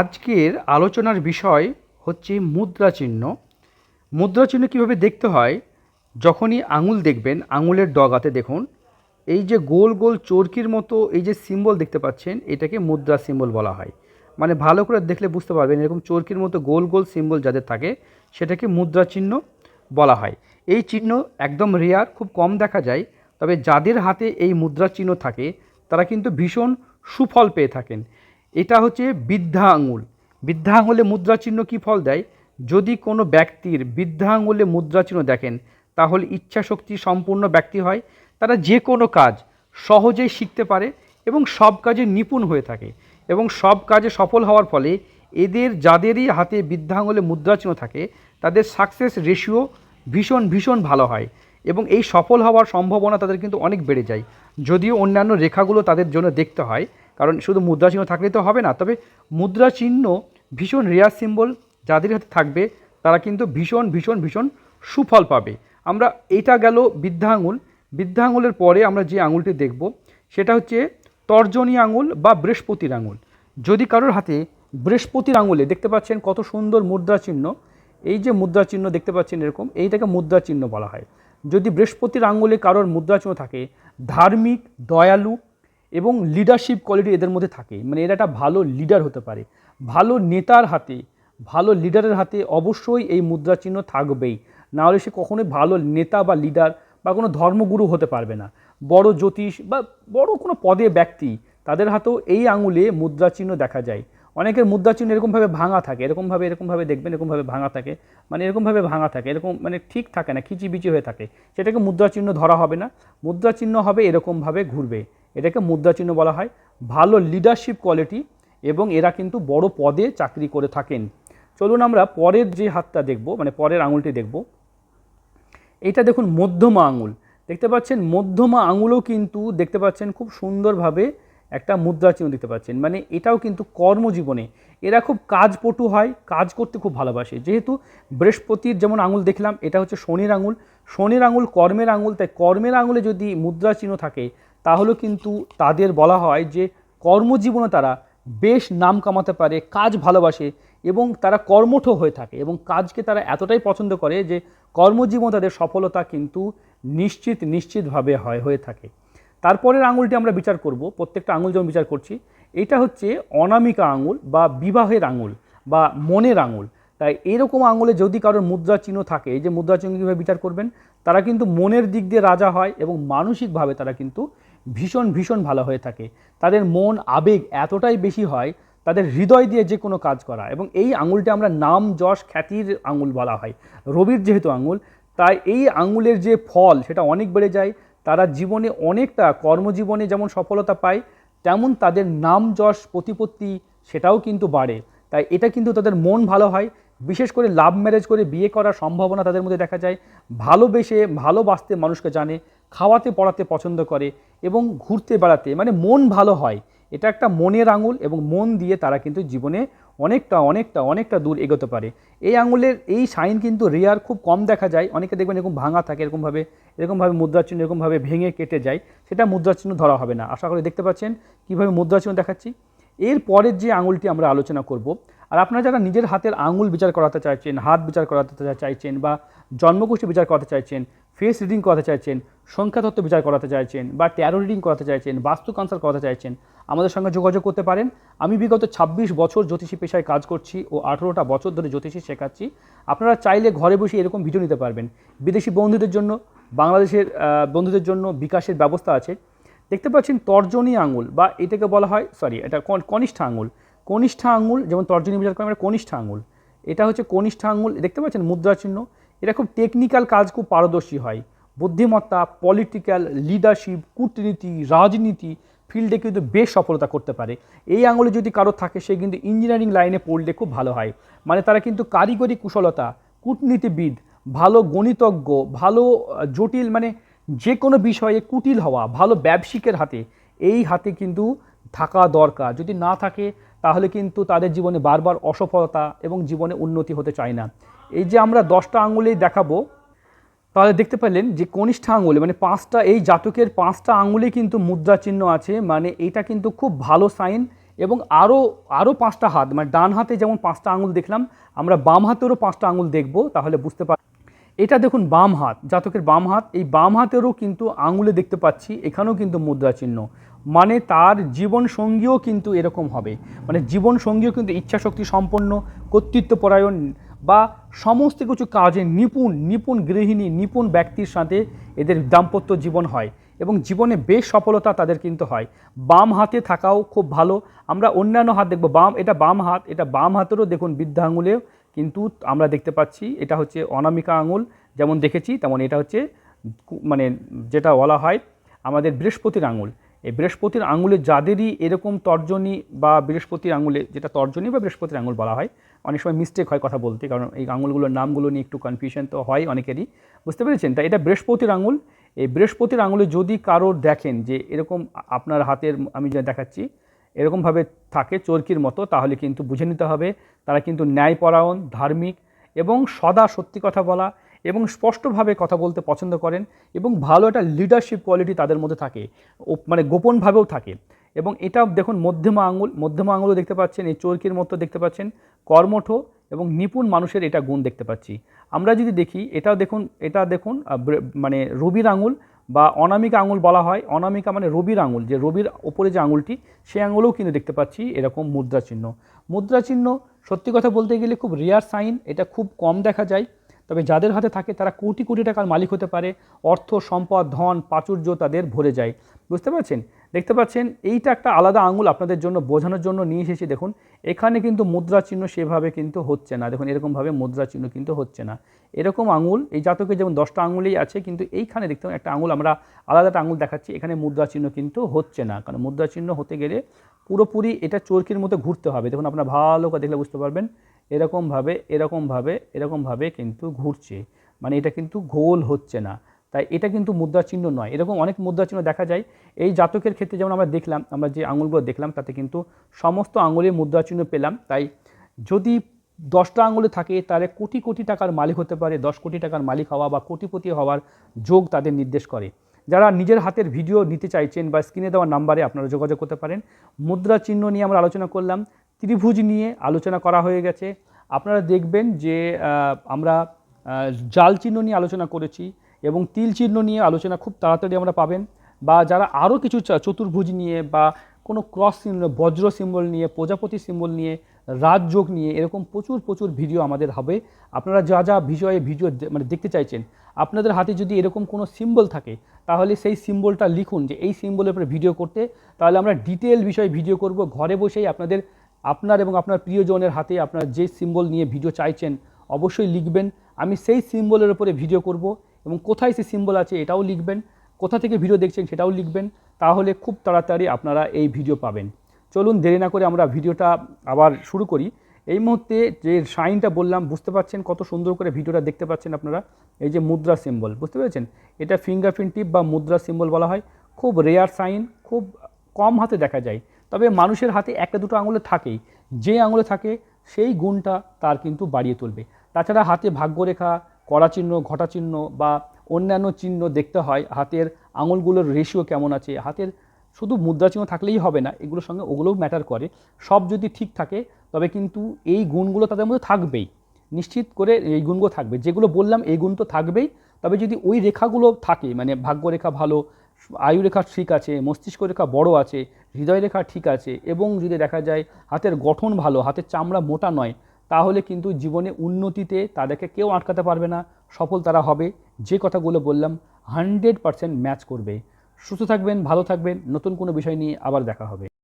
আজকের আলোচনার বিষয় হচ্ছে মুদ্রা চিহ্ন মুদ্রা চিহ্ন কীভাবে দেখতে হয়? যখনই আঙুল দেখবেন, আঙুলের ডগাতে দেখুন। এই যে গোল গোল চরকির মতো এই যে সিম্বল দেখতে পাচ্ছেন, এটাকে মুদ্রা সিম্বল বলা হয়। মানে ভালো করে দেখলে বুঝতে পারবেন এরকম চরকির মতো গোল গোল সিম্বল যাদের থাকে, সেটাকে মুদ্রা চিহ্ন বলা হয়। এই চিহ্ন একদম রেয়ার খুব কম দেখা যায়, তবে যাদের হাতে এই মুদ্রা চিহ্ন থাকে, তারা কিন্তু ভীষণ সুফল পেয়ে থাকেন। এটা হচ্ছে বৃদ্ধা আঙুল। বৃদ্ধা আঙুলে মুদ্রা চিহ্ন কী ফল দেয়? যদি কোনো ব্যক্তির বৃদ্ধা আঙুলে মুদ্রা চিহ্ন দেখেন, তাহলে ইচ্ছাশক্তি সম্পূর্ণ ব্যক্তি হয়। তারা যে কোনো কাজ সহজেই শিখতে পারে এবং সব কাজে নিপুণ হয়ে থাকে এবং সব কাজে সফল হওয়ার ফলে এদের যাদেরই হাতে বৃদ্ধা আঙুলে মুদ্রা চিহ্ন থাকে, তাদের সাকসেস রেশিও ভীষণ ভীষণ ভালো হয়। এবং এই সফল হওয়ার সম্ভাবনা তাদের কিন্তু অনেক বেড়ে যায়। যদিও অন্যান্য রেখাগুলো তাদের জন্য দেখতে হয়, কারণ শুধু মুদ্রা চিহ্ন থাকলে তো হবে না, তবে মুদ্রা চিহ্ন ভীষণ রেয়ার সিম্বল যাদের হাতে থাকবে, তারা কিন্তু ভীষণ ভীষণ ভীষণ সুফল পাবে। আমরা এটা গেল বৃদ্ধা আঙুল বৃদ্ধা আঙুলের পরে আমরা যে আঙুলটি দেখব, সেটা হচ্ছে তর্জনী আঙুল বা বৃহস্পতির আঙুল। যদি কারোর হাতে বৃহস্পতির আঙুলে দেখতে পাচ্ছেন কত সুন্দর মুদ্রা চিহ্ন এই যে মুদ্রা চিহ্ন দেখতে পাচ্ছেন এরকম, এইটাকে মুদ্রা চিহ্ন বলা হয়। যদি বৃহস্পতির আঙ্গুলে কারোর মুদ্রা চিহ্ন থাকে, ধার্মিক, দয়ালু এবং লিডারশিপ কোয়ালিটি এদের মধ্যে থাকে। মানে এরা একটা ভালো লিডার হতে পারে। ভালো নেতার হাতে, ভালো লিডারের হাতে অবশ্যই এই মুদ্রা চিহ্ন থাকবেই নাহলে সে কখনোই ভালো নেতা বা লিডার বা কোনো ধর্মগুরু হতে পারবে না। বড় জ্যোতিষ বা বড় কোনো পদে ব্যক্তি, তাদের হাতেও এই আঙুলে মুদ্রা চিহ্ন দেখা যায়। অনেকের মুদ্রা চিহ্ন এরকমভাবে ভাঙা থাকে, এরকমভাবে এরকমভাবে দেখবেন, এরকমভাবে ভাঙা থাকে মানে এরকমভাবে ভাঙা থাকে, এরকম মানে ঠিক থাকে না, খিচিবিচি হয়ে থাকে। সেটাকে মুদ্রা চিহ্ন ধরা হবে না মুদ্রা চিহ্ন হবে এরকমভাবে ঘুরবে। এটাকে মুদ্রা চিহ্ন বলা হয়। ভালো লিডারশিপ কোয়ালিটি এবং এরা কিন্তু বড় পদে চাকরি করে থাকেন। চলুন আমরা পরের যে হাতটা দেখব মানে পরের আঙুলটি দেখব। এটা দেখুন মধ্যমা আঙুল। দেখতে পাচ্ছেন মধ্যমা আঙুলও কিন্তু, দেখতে পাচ্ছেন খুব সুন্দরভাবে একটা মুদ্রা চিহ্ন দেখতে পাচ্ছেন। মানে এটাও কিন্তু কর্মজীবনে এরা খুব কাজপটু হয়, কাজ করতে খুব ভালোবাসে। যেহেতু বৃহস্পতির যেমন আঙুল দেখলাম, এটা হচ্ছে শনির আঙুল। শনির আঙুল কর্মের আঙুল, তাই কর্মের আঙুলে যদি মুদ্রা চিহ্ন থাকে, তাহলে কিন্তু তাদের বলা হয় যে কর্মজীবনে তারা বেশ নাম কামাতে পারে, কাজ ভালোবাসে এবং তারা কর্মঠ হয়ে থাকে এবং কাজকে তারা এতটাই পছন্দ করে যে কর্মজীবন তাদের সফলতা কিন্তু নিশ্চিত, নিশ্চিতভাবে হয়, হয়ে থাকে। তারপরের আঙুলটি আমরা বিচার করব, প্রত্যেকটা আঙুল যেমন বিচার করছি, এটা হচ্ছে অনামিকা আঙুল বা বিবাহের আঙুল বা মনের আঙুল। তাই এরকম আঙুলে যদি কারোর মুদ্রা চিহ্ন থাকে, এই যে মুদ্রা চিহ্ন কীভাবে বিচার করবেন? তারা কিন্তু মনের দিক দিয়ে রাজা হয় এবং মানসিকভাবে তারা কিন্তু ভীষণ ভীষণ ভালো হয়ে থাকে। তাদের মন, আবেগ এতটাই বেশি হয়, তাদের হৃদয় দিয়ে যে কোনো কাজ করা এবং এই আঙুলটা আমরা নাম, যশ, খ্যাতির আঙুল বলা হয়। রবির যেহেতু আঙুল, তাই এই আঙুলের যে ফল সেটা অনেক বেড়ে যায় তারা জীবনে অনেকটা কর্মজীবনে যেমন সফলতা পায়, তেমন তাদের নাম যশ, প্রতিপত্তি সেটাও কিন্তু বাড়ে। তাই এটা কিন্তু তাদের মন ভালো হয়। বিশেষ করে লাভ ম্যারেজ করে বিয়ে করার সম্ভাবনা তাদের মধ্যে দেখা যায়। ভালোবেসে, ভালোবাসতে মানুষকে জানে, খাওয়াতে, পড়াতে পছন্দ করে এবং ঘুরতে বেড়াতে মানে মন ভালো হয়। এটা একটা মনের আঙুল এবং মন দিয়ে তারা কিন্তু জীবনে অনেকটা অনেকটা অনেকটা দূর এগোতে পারে। এই আঙুলের এই সাইন কিন্তু রেয়ার খুব কম দেখা যায়। অনেকে দেখবেন এরকম ভাঙা থাকে, এরকমভাবে এরকমভাবে মুদ্রাচিহ্ন, এরকমভাবে ভেঙে কেটে যায়। সেটা মুদ্রাচিহ্ন ধরা হবে না। আশা করি দেখতে পাচ্ছেন কীভাবে মুদ্রাচিহ্ন দেখাচ্ছি। এর পরের যে আঙুলটি আমরা আলোচনা করব, আর আপনারা যারা নিজের হাতের আঙুল বিচার করাতে চাইছেন, হাত বিচার করাতে চাইছেন বা জন্মগোষ্ঠী বিচার করাতে চাইছেন ফেস রিডিং করাতে চাইছেন, সংখ্যাতত্ত্ব বিচার করাতে চাইছেন, বা ট্যারো রিডিং করাতে চাইছেন, বাস্তু কান্সার করাতে চাইছেন, আমাদের সঙ্গে যোগাযোগ করতে পারেন। আমি বিগত ২৬ বছর জ্যোতিষী পেশায় কাজ করছি ও আঠেরোটা বছর ধরে জ্যোতিষী শেখাচ্ছি। আপনারা চাইলে ঘরে বসে এরকম ভিডিও নিতে পারবেন। বিদেশি বন্ধুদের জন্য, বাংলাদেশের বন্ধুদের জন্য বিকাশের ব্যবস্থা আছে। দেখতে পাচ্ছেন তর্জনী আঙুল, বা এটাকে বলা হয় সরি এটা কনিষ্ঠ আঙুল। কনিষ্ঠ আঙুল, যেমন তর্জনী বিচার করে, আমরা কনিষ্ঠ আঙুল। এটা হচ্ছে কনিষ্ঠ আঙুল। দেখতে পাচ্ছেন মুদ্রা চিহ্ন এটা খুব টেকনিক্যাল কাজ, খুব পারদর্শী হয়। বুদ্ধিমত্তা পলিটিক্যাল লিডারশিপ কূটনীতি, রাজনীতি ফিল্ডে কিন্তু বেশ সফলতা করতে পারে। এই আঙুলে যদি কারও থাকে, সে কিন্তু ইঞ্জিনিয়ারিং লাইনে পড়লে খুব ভালো হয়। মানে তারা কিন্তু কারিগরি কুশলতা, কূটনীতিবিদ, ভালো গণিতজ্ঞ, ভালো জটিল মানে যে কোনো বিষয়ে কুটিল হওয়া, ভালো ব্যবসায়িকের হাতে, এই হাতে কিন্তু থাকা দরকার। যদি না থাকে, তাহলে কিন্তু তাদের জীবনে বারবার অসফলতা এবং জীবনে উন্নতি হতে চায় না। এই যে আমরা দশটা আঙুলেই দেখাবো, তাহলে দেখতে পেলেন যে কনিষ্ঠ আঙুলে মানে পাঁচটা, এই জাতকের পাঁচটা আঙুলে কিন্তু মুদ্রা চিহ্ন আছে মানে এটা কিন্তু খুব ভালো সাইন এবং আরও আরও পাঁচটা হাত মানে ডান হাতে যেমন পাঁচটা আঙুল দেখলাম, আমরা বাম হাতেরও পাঁচটা আঙুল দেখব, তাহলে বুঝতে পার এটা দেখুন বাম হাত, জাতকের বাম হাত, এই বাম হাতেরও কিন্তু আঙুলে দেখতে পাচ্ছি, এখানেও কিন্তু মুদ্রা চিহ্ন। মানে তার জীবন সঙ্গীও কিন্তু এরকম হবে মানে জীবন সঙ্গীও কিন্তু ইচ্ছাশক্তি সম্পন্ন, কর্তৃত্বপরায়ণ বা সমস্ত কিছু কাজে নিপুণ নিপুণ গৃহিণী, নিপুণ ব্যক্তির সাথে এদের দাম্পত্য জীবন হয় এবং জীবনে বেশ সফলতা তাদের কিন্তু হয়। বাম হাতে থাকাও খুব ভালো। আমরা অন্যান্য হাত দেখব। বাম, এটা বাম হাত, এটা বাম হাতেরও দেখুন বৃদ্ধা আঙুলেও কিন্তু আমরা দেখতে পাচ্ছি, এটা হচ্ছে অনামিকা আঙুল, যেমন দেখেছি, তেমন এটা হচ্ছে মানে যেটা বলা হয় আমাদের বৃহস্পতির আঙুল। এই বৃহস্পতির আঙুলে যাদেরই এরকম তর্জনী বা বৃহস্পতির আঙুলে, যেটা তর্জনী বা বৃহস্পতির আঙুল বলা হয়, অনেক সময় মিস্টেক হয় কথা বলতে, কারণ এই আঙুলগুলোর নামগুলো নিয়ে একটু কনফিউশন তো হয় অনেকেরই। বুঝতে পেরেছেন? তাই এটা বৃহস্পতির আঙুল। এই বৃহস্পতির আঙুলে যদি কারোর দেখেন যে এরকম আপনার হাতের, আমি যা দেখাচ্ছি, এরকমভাবে থাকে চরকির মতো, তাহলে কিন্তু বুঝে নিতে হবে, তারা কিন্তু ন্যায়পরায়ণ, ধার্মিক এবং সদা সত্যি কথা বলা এবং স্পষ্টভাবে কথা বলতে পছন্দ করেন এবং ভালো একটা লিডারশিপ কোয়ালিটি তাদের মধ্যে থাকে মানে গোপনভাবেও থাকে। এবং এটা দেখুন মধ্যমা আঙুল, মধ্যমা আঙুলও দেখতে পাচ্ছেন, এই চরকির মতো দেখতে পাচ্ছেন, কর্মঠ এবং নিপুণ মানুষের এটা গুণ দেখতে পাচ্ছি। আমরা যদি দেখি এটাও দেখুন, এটা দেখুন মানে রবির আঙুল বা অনামিকা আঙুল বলা হয়, অনামিকা মানে রবির আঙুল, যে রবির ওপরে যে আঙুলটি, সেই আঙুলেও কিন্তু দেখতে পাচ্ছি এরকম মুদ্রা চিহ্ন মুদ্রা চিহ্ন সত্যি কথা বলতে গেলে খুব রেয়ার সাইন এটা খুব কম দেখা যায়। তবে যাদের হাতে থাকে তারা কোটি কোটি টাকার মালিক হতে পারে, অর্থ, সম্পদ, ধন, প্রাচুর্য তাদের ভরে যায়। বুঝতে পারছেন? দেখতে পাচ্ছেন, এইটা একটা আলাদা আঙুল আপনাদের জন্য বোঝানোর জন্য নিয়ে এসেছি। দেখুন, এখানে কিন্তু মুদ্রা চিহ্ন সেভাবে কিন্তু হচ্ছে না। দেখুন, এরকমভাবে মুদ্রা চিহ্ন কিন্তু হচ্ছে না। এরকম আঙুল, এই জাতকে যেমন দশটা আঙুলেই আছে, কিন্তু এইখানে দেখতে একটা আঙুল আমরা আলাদা একটা আঙুল দেখাচ্ছি। এখানে মুদ্রা চিহ্ন কিন্তু হচ্ছে না, কারণ মুদ্রা চিহ্ন হতে গেলে পুরোপুরি এটা চরকির মতো ঘুরতে হবে। দেখুন, আপনারা ভালো করে দেখলে বুঝতে পারবেন। এরকমভাবে এরকমভাবে এরকমভাবে কিন্তু ঘুরছে। মানে এটা কিন্তু গোল হচ্ছে না। তাই এটা কিন্তু মুদ্রা চিহ্ন নয়। এরকম অনেক মুদ্রা চিহ্ন দেখা যায়। এই জাতকের ক্ষেত্রে যেমন আমরা দেখলাম, আমরা যে আঙুলগুলো দেখলাম, তাতে কিন্তু সমস্ত আঙুলে মুদ্রা চিহ্ন পেলাম। তাই যদি দশটা আঙুলে থাকে, তাহলে কোটি কোটি টাকার মালিক হতে পারে। দশ কোটি টাকার মালিক হওয়া বা কোটিপতি হওয়ার যোগ তাদের নির্দেশ করে। যারা নিজের হাতের ভিডিও নিতে চাইছেন বা স্ক্রিনে দেওয়া নাম্বারে আপনারা যোগাযোগ করতে পারেন। মুদ্রা চিহ্ন নিয়ে আমরা আলোচনা করলাম। ত্রিভুজ নিয়ে আলোচনা করা হয়ে গেছে। আপনারা দেখবেন যে আমরা জাল চিহ্ন নিয়ে আলোচনা করেছি এবং তিল চিহ্ন নিয়ে আলোচনা খুব তাড়াতাড়ি আমরা পাবেন বা যারা আরও কিছু চতুর্ভুজ নিয়ে বা কোনো ক্রস চিহ্ন বজ্র সিম্বল নিয়ে, প্রজাপতি সিম্বল নিয়ে, রাজযোগ নিয়ে এরকম প্রচুর প্রচুর ভিডিও আমাদের হবে। আপনারা যা যা বিষয়ে ভিডিও মানে দেখতে চাইছেন, আপনাদের হাতে যদি এরকম কোনো সিম্বল থাকে, তাহলে সেই সিম্বলটা লিখুন যে, এই সিম্বলের উপরে ভিডিও করতে। তাহলে আমরা ডিটেল বিষয়ে ভিডিও করব, ঘরে বসেই আপনাদের আপনার এবং আপনার প্রিয়জনের হাতে আপনার যে সিম্বল নিয়ে ভিডিও চাইছেন, অবশ্যই লিখবেন। আমি সেই সিম্বলের উপরে ভিডিও করব এবং কোথায় সেই সিম্বল আছে এটাও লিখবেন। কোথা থেকে ভিডিও দেখছেন সেটাও লিখবেন। তাহলে খুব তাড়াতাড়ি আপনারা এই ভিডিও পাবেন। চলুন দেরি না করে আমরা ভিডিওটা আবার শুরু করি। এই মুহূর্তে যে সাইনটা বললাম, বুঝতে পারছেন কত সুন্দর করে ভিডিওটা দেখতে পাচ্ছেন আপনারা? এই যে মুদ্রা সিম্বল বুঝতে পেরেছেন? এটা ফিঙ্গারপ্রিন্ট টিপ বা মুদ্রা সিম্বল বলা হয়। খুব রেয়ার সাইন খুব কম হাতে দেখা যায়। তবে মানুষের হাতে একটা দুটো আঙুলে থাকেই। যে আঙুলে থাকে, সেই গুণটা তার কিন্তু বাড়িয়ে তুলবে। তাছাড়া হাতে ভাগ্যরেখা ঘটা চিহ্ন বা অন্যান্য চিহ্ন দেখতে হয়, হাতের আঙুলগুলোর রেশিও কেমন আছে, হাতের শুধু মুদ্রা চিহ্ন থাকলেই হবে না, এগুলোর সঙ্গে ওগুলোও ম্যাটার করে। সব যদি ঠিক থাকে, তবে কিন্তু এই গুণগুলো তাদের মধ্যে থাকবেই। নিশ্চিত করে এই গুণগুলো থাকবে। যেগুলো বললাম, এই গুণ তো থাকবেই। তবে যদি ওই রেখাগুলো থাকে মানে ভাগ্যরেখা ভালো আয়ু রেখা ঠিক আছে, মস্তিষ্ক রেখা বড় আছে, হৃদয় রেখা ঠিক আছে এবং যদি দেখা যায় হাতের গঠন ভালো, হাতের চামড়া মোটা নয়, তাহলে কিন্তু জীবনে উন্নতিতে তাদেরকে কেউ আটকাতে পারবে না, সফল তারা হবে। যে কথাগুলো বললাম, হানড্রেড পারসেন্ট ম্যাচ করবে। সুস্থ থাকবেন, ভালো থাকবেন, নতুন কোনো বিষয় নিয়ে আবার দেখা হবে।